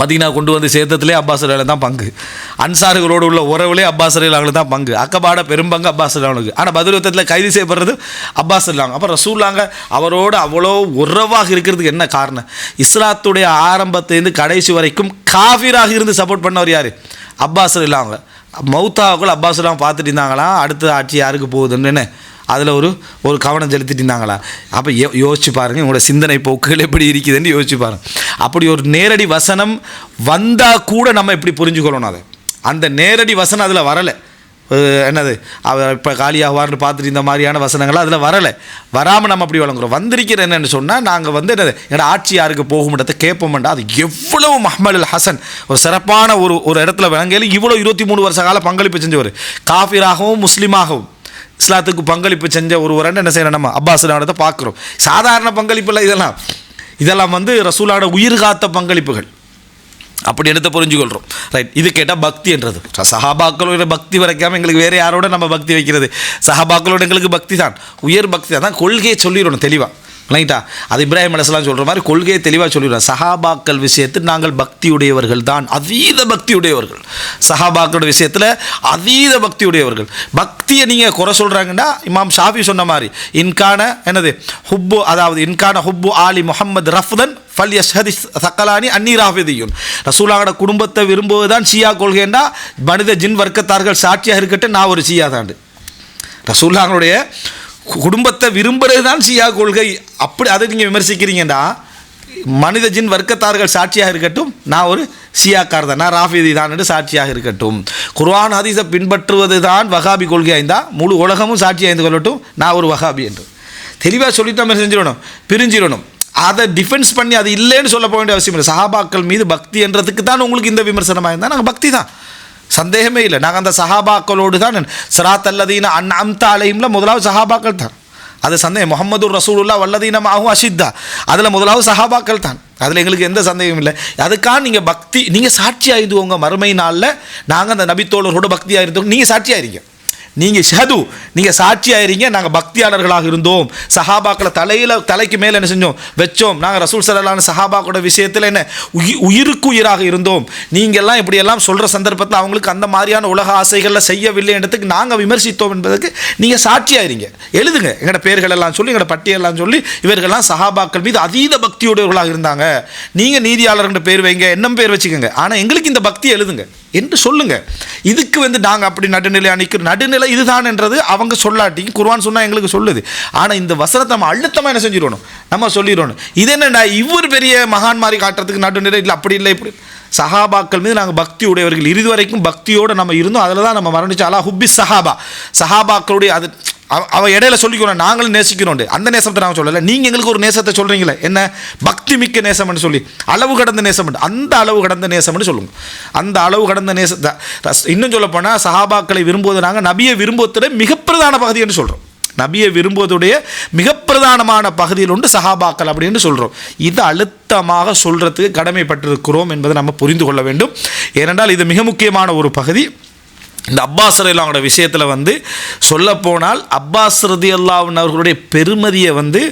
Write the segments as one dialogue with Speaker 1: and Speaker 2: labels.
Speaker 1: Medina கொண்டு வந்து சேர்த்ததுலே Abbas தான் பங்கு. அன்சார்களோடு உள்ள உறவுலே அப்பாஸ் அவங்களுக்கு தான் பங்கு. அக்கபாட பெரும்பங்கு அப்பாஸ் அலிலாங்களுக்கு ஆனால் பதில் யுத்தத்தில் கைது செய்யப்படுறது அப்பாஸ் அப்புறம் அப்போ ரசூலாங்க அவரோடு அவ்வளோ உறவாக இருக்கிறதுக்கு என்ன காரணம்? இஸ்லாத்துடைய ஆரம்பத்திலேருந்து கடைசி வரைக்கும் காஃபிராக இருந்து சப்போர்ட் பண்ணவர் யார்? அப்பாஸ் இல்லாமல் மௌத்தாவுக்குள்ள அப்பாஸ் இல்லாமல் பார்த்துட்டு இருந்தாங்களாம் அடுத்த ஆட்சி யாருக்கு போகுதுன்னு அதில் ஒரு ஒரு கவனம் செலுத்திட்டு இருந்தாங்களா? அப்போ யோ யோசிச்சு பாருங்கள் உங்களோட சிந்தனை போக்குகள் எப்படி இருக்குதுன்னு யோசிச்சு பாருங்கள் அப்படி ஒரு நேரடி வசனம் வந்தால் கூட நம்ம எப்படி புரிஞ்சுக்கொள்ளணும் அதை? அந்த நேரடி வசனம் அதில் வரலை. என்னது? அவர் இப்போ காலியாகுவார்னு பார்த்துட்டு இந்த மாதிரியான வசனங்கள் அதில் வரலை. வராமல் நம்ம அப்படி வழங்குறோம் வந்திருக்கிற என்னென்னு சொன்னால் நாங்கள் வந்து என்னது? எங்களோட ஆட்சி யாருக்கு போகும்ன்றதை கேட்போம்டா அது எவ்வளவு மஹமல் அல் ஹசன். ஒரு சிறப்பான ஒரு ஒரு இடத்துல விளங்கையில் இவ்வளோ இருபத்தி மூணு வருஷ கால பங்களிப்பு செஞ்சவர். காஃபிராகவும் முஸ்லீமாகவும். இஸ்லாத்துக்கு பங்களிப்பு செஞ்ச ஒருவரை என்ன செய்யணும் நம்ம அப்பாஸ் நாடத்தை பார்க்குறோம். சாதாரண பங்களிப்பு இல்லை இதெல்லாம். இதெல்லாம் வந்து ரசூலாட உயிர் காத்த பங்களிப்புகள். அப்படி எடுத்து புரிஞ்சுக்கொள்கிறோம் ரைட் இது கேட்டால் பக்தி என்றது. சஹாபாக்களோட பக்தி வரைக்காமல் எங்களுக்கு வேறு யாரோட நம்ம பக்தி வைக்கிறது? சஹாபாக்களோட எங்களுக்கு பக்தி தான். உயர் பக்தி தான். கொள்கையை சொல்லிடணும் தெளிவாக ரைட்டா அது இப்ராஹிம் அலஸ்லாம் சொல்கிற மாதிரி கொள்கையை தெளிவாக சொல்லிடுறோம் சஹாபாக்கள் விஷயத்தில் நாங்கள் பக்தியுடையவர்கள் தான் அதீத பக்தியுடையவர்கள். சஹாபாக்களோட விஷயத்தில் அதீத பக்தியுடையவர்கள். பக்தியை நீங்கள் குறை சொல்கிறாங்கன்னா இமாம் ஷாஃபி சொன்ன மாதிரி இன்கான என்னது? ஹுப்பு அதாவது இன்கான ஹுப்பு ஆலி முகமது ரஃப்தன் ஃபல் யஷ்ஹதி சக்கலானி அன்னி ராஃபிதியுன். ரசூலாவோட குடும்பத்தை விரும்புவதுதான் ஷியா கொள்கைன்னா மனித ஜின் வர்க்கத்தார்கள் சாட்சியாக இருக்கட்டும் நான் ஒரு ஷியா தாண்டு ரசூல்லாங்களுடைய குடும்பத்தை விரும்புறது தான் ஷியா கொள்கை. அப்படி அதை நீங்கள் விமர்சிக்கிறீங்கன்னா மனித ஜின் வர்க்கத்தார்கள் சாட்சியாக இருக்கட்டும் நான் ஒரு சியாக்கார் தான் நான் ராஃபிதி தான் என்று சாட்சியாக இருக்கட்டும். குர்ஆன் ஹதீஸை பின்பற்றுவது தான் வகாபி கொள்கை இருந்தால் முழு உலகமும் சாட்சி இருந்து கொள்ளட்டும் நான் ஒரு வகாபி என்று. தெளிவாக சொல்லிட்டு நம்ம செஞ்சிடணும் பிரிஞ்சிடணும். அதை டிஃபென்ஸ் பண்ணி அது இல்லைன்னு சொல்ல போக வேண்டிய அவசியம் இல்லை. சஹாபாக்கள் மீது பக்தி என்றதுக்கு தான் உங்களுக்கு இந்த விமர்சனமாக இருந்தால் நாங்கள் பக்தி தான். சந்தேகமே இல்லை. நாங்கள் அந்த சஹாபாக்களோடு தான் சிராத் அல்லதீன அன் அம்தா அலையும்ல முதலாவது சஹாபாக்கள் தான். அது சந்தேகம். முகமது ரசூலுல்லா வல்லதீனமாகவும் ஆகும் அஷித்தா. அதில் முதலாவது சஹாபாக்கள் தான். அதில் எங்களுக்கு எந்த சந்தேகமும் இல்லை. அதுக்காக நீங்கள் பக்தி நீங்கள் சாட்சி ஆயிடுவோங்க மறுமை நாளில். நாங்கள் அந்த நபித்தோழரோட பக்தி ஆயிருந்தோம் நீங்கள் சாட்சி இருக்கீங்க நீங்கள் ஷது நீங்கள் சாட்சி நாங்கள் பக்தியாளர்களாக இருந்தோம். சஹாபாக்களை தலையில் தலைக்கு மேலே என்ன செஞ்சோம்? வச்சோம். நாங்கள் ரசூல் சலான சஹாபாக்கோட விஷயத்தில் என்ன? உயி உயிருக்கு உயிராக இருந்தோம் நீங்கள்லாம் இப்படியெல்லாம் சொல்கிற சந்தர்ப்பத்தில் அவங்களுக்கு அந்த மாதிரியான உலக ஆசைகளில் செய்யவில்லை என்றதுக்கு நாங்கள் விமர்சித்தோம் என்பதற்கு நீங்கள் சாட்சியாயிருங்க. எழுதுங்க. எங்களோட பேர்கள் எல்லாம் சொல்லி எங்களோட பட்டியலாம் சொல்லி இவர்கள்லாம் சஹாபாக்கள் மீது அதீத பக்தியுடையவர்களாக இருந்தாங்க. நீங்கள் நீதியாளர்கிட்ட பேர் வைங்க என்ன பேர் வச்சுக்கோங்க. ஆனால் எங்களுக்கு இந்த பக்தி எழுதுங்க. என்று சொல்லுங்க. இதுக்கு வந்து நாங்கள் அப்படி நடுநிலை அணிக்கிற நடுநிலை இதுதான் என்றது அவங்க சொல்லாட்டி குருவான் சொன்னால் எங்களுக்கு சொல்லுது. ஆனால் இந்த வசனத்தை நம்ம அழுத்தமாக என்ன செஞ்சிடணும்? நம்ம சொல்லிடணும். இது என்னென்னா இவர் பெரிய மகான் மாதிரி காட்டுறதுக்கு நடுநிலை இல்லை அப்படி இல்லை இப்படி சஹாபாக்கள் மீது நாங்கள் பக்தி உடையவர்கள். இறுதி வரைக்கும் பக்தியோடு நம்ம இருந்தோம். அதில் தான் நம்ம மரணிச்சாலா ஹுப்பி சஹாபா. சஹாபாக்களுடைய அது அவ- இடையில சொல்லிக்கிறோம் நாங்களும் நேசிக்கிறோம் அந்த நேசத்தை நாங்கள் சொல்லலை. நீங்கள் எங்களுக்கு ஒரு நேசத்தை சொல்கிறீங்களே என்ன? பக்தி மிக்க நேசம்னு சொல்லி. அளவு கடந்த நேசம் அந்த அளவு கடந்த நேசம்னு சொல்லுங்க. அந்த அளவு கடந்த நேசத்தை இன்னும் சொல்ல போனால் சஹாபாக்களை விரும்புவது நாங்கள் நபியை விரும்புவதில் மிக பிரதான பகுதி என்று சொல்கிறோம் நபியை விரும்புவதுடைய மிக பிரதானமான பகுதியில் உண்டு சஹாபாக்கள் அப்படின்னு சொல்கிறோம் இது அழுத்தமாக சொல்கிறதுக்கு கடமைப்பட்டிருக்கிறோம் என்பதை நம்ம புரிந்து கொள்ள வேண்டும். ஏனென்றால் இது மிக முக்கியமான ஒரு பகுதி. இந்த அப்பாஸ் ரதியல்லாவோட விஷயத்தில் வந்து சொல்லப்போனால் அப்பாஸ் ரதி அவர்களுடைய பெருமதியை வந்து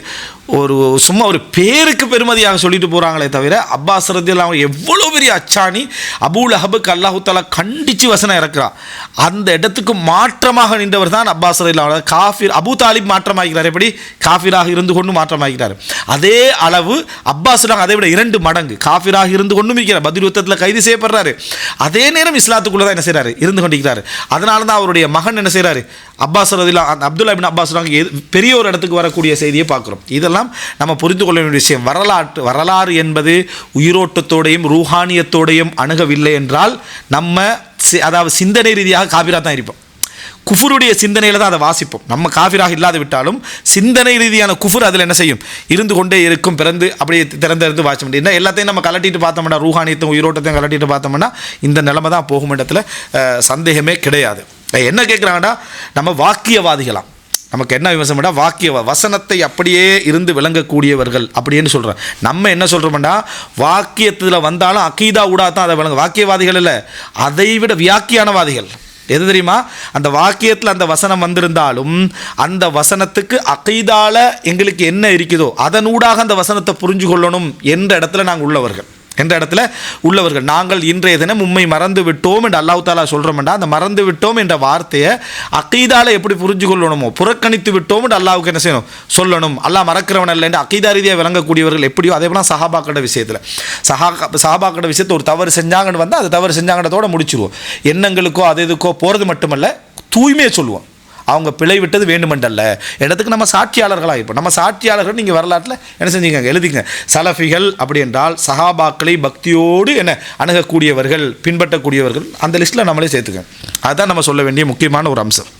Speaker 1: ஒரு சும்மா ஒரு பேருக்கு பெருமதியாக சொல்லிட்டு போகிறாங்களே தவிர அப்பாஸ் ரதி அவங்க எவ்வளோ பெரிய அச்சாணி அபுல் அஹபுக்கு அல்லாஹு தாலா கண்டிச்சு வசனம் இறக்குறான் அந்த இடத்துக்கு மாற்றமாக நின்றவர் தான் அப்பாஸ் ரதி காஃபிர் அபு தாலிப் மாற்றமாகிறார் எப்படி? காஃபிராக இருந்து கொண்டு மாற்றமாகிறார் அதே அளவு அப்பாஸ் அதை விட இரண்டு மடங்கு. காஃபிராக இருந்து கொண்டும் இருக்கிறார். பதில் யுத்தத்தில் கைது செய்யப்படுறாரு. அதே நேரம் இஸ்லாத்துக்குள்ளே தான் என்ன செய்கிறாரு இருந்து கொண்டிருக்கிறார். அதனால தான் அவருடைய மகன் என்ன செய்கிறாரு அப்பாஸ் ரதிலா அப்துல்லா பின் அப்பாஸ் எது- பெரிய ஒரு இடத்துக்கு வரக்கூடிய செய்தியை பார்க்குறோம். இதெல்லாம் நம்ம புரிந்து கொள்ள வேண்டிய விஷயம். வரலாற்று வரலாறு என்பது உயிரோட்டத்தோடையும் ரூஹானியத்தோடையும் அணுகவில்லை என்றால் நம்ம சி- அதாவது சிந்தனை ரீதியாக காபிராக தான் இருப்போம். குஃபுருடைய சிந்தனையில் தான் அதை வாசிப்போம். நம்ம காஃபிராக இல்லாது விட்டாலும் சிந்தனை ரீதியான குஃபுர் அதில் என்ன செய்யும்? இருந்து கொண்டே இருக்கும் பிறந்து அப்படியே திறந்திருந்து வாசிக்க முடியும். என்ன எல்லாத்தையும் நம்ம கலட்டிட்டு பார்த்தோம்னா ரூஹானியத்தையும் உயிரோட்டத்தையும் கலட்டிட்டு பார்த்தோம்னா இந்த நிலைமை தான் போகும் இடத்துல சந்தேகமே கிடையாது. என்ன கேட்குறாங்கடா நம்ம வாக்கியவாதிகளாம். நமக்கு என்ன விமர்சனம்டா? வாக்கிய வசனத்தை அப்படியே இருந்து விளங்கக்கூடியவர்கள் அப்படின்னு சொல்கிறோம் நம்ம என்ன சொல்கிறோம்டா வாக்கியத்தில் வந்தாலும் அக்கீதா ஊடா தான் அதை விளங்க வாக்கியவாதிகள் இல்லை. அதை விட வியாக்கியானவாதிகள். எது தெரியுமா? அந்த வாக்கியத்தில் அந்த வசனம் வந்திருந்தாலும் அந்த வசனத்துக்கு அகைதால எங்களுக்கு என்ன இருக்குதோ அதனூடாக அந்த வசனத்தை புரிஞ்சு கொள்ளணும் என்ற இடத்துல நாங்கள் உள்ளவர்கள். என்ற இடத்துல உள்ளவர்கள் நாங்கள் இன்றைய தினம் உண்மை மறந்து விட்டோம் என்று அல்லாஹ் தாலா சொல்கிறோம்டா அந்த மறந்து விட்டோம் என்ற வார்த்தையை அக்கீதால எப்படி புரிஞ்சு கொள்ளணுமோ புறக்கணித்து விட்டோம் என்று அல்லாவுக்கு என்ன செய்யணும்? சொல்லணும். அல்லாஹ் மறக்கிறவன் அல்ல என்று அக்கீதா ரீதியாக விளங்கக்கூடியவர்கள் எப்படியோ அதே போல சஹாபாக்கட விஷயத்தில். சஹா சஹாபாக்கட விஷயத்தை ஒரு தவறு செஞ்சாங்கன்னு வந்தால் அது தவறு செஞ்சாங்கன்றதோட முடிச்சிருவோம். எண்ணங்களுக்கோ அது இதுக்கோ போகிறது மட்டுமல்ல தூய்மையை சொல்லுவோம். அவங்க பிழை விட்டது வேண்டுமென்றல்ல. இடத்துக்கு நம்ம சாட்சியாளர்களாக இருப்போம். நம்ம சாட்சியாளர்கள் நீங்கள் வரலாற்றில் என்ன செஞ்சீங்க எழுதிங்க சலஃபிகள் அப்படி என்றால் சஹாபாக்களை பக்தியோடு என்ன அணுகக்கூடியவர்கள் பின்பற்றக்கூடியவர்கள் அந்த லிஸ்ட்டில் நம்மளே சேர்த்துக்கங்க. அதுதான் நம்ம சொல்ல வேண்டிய முக்கியமான ஒரு அம்சம்.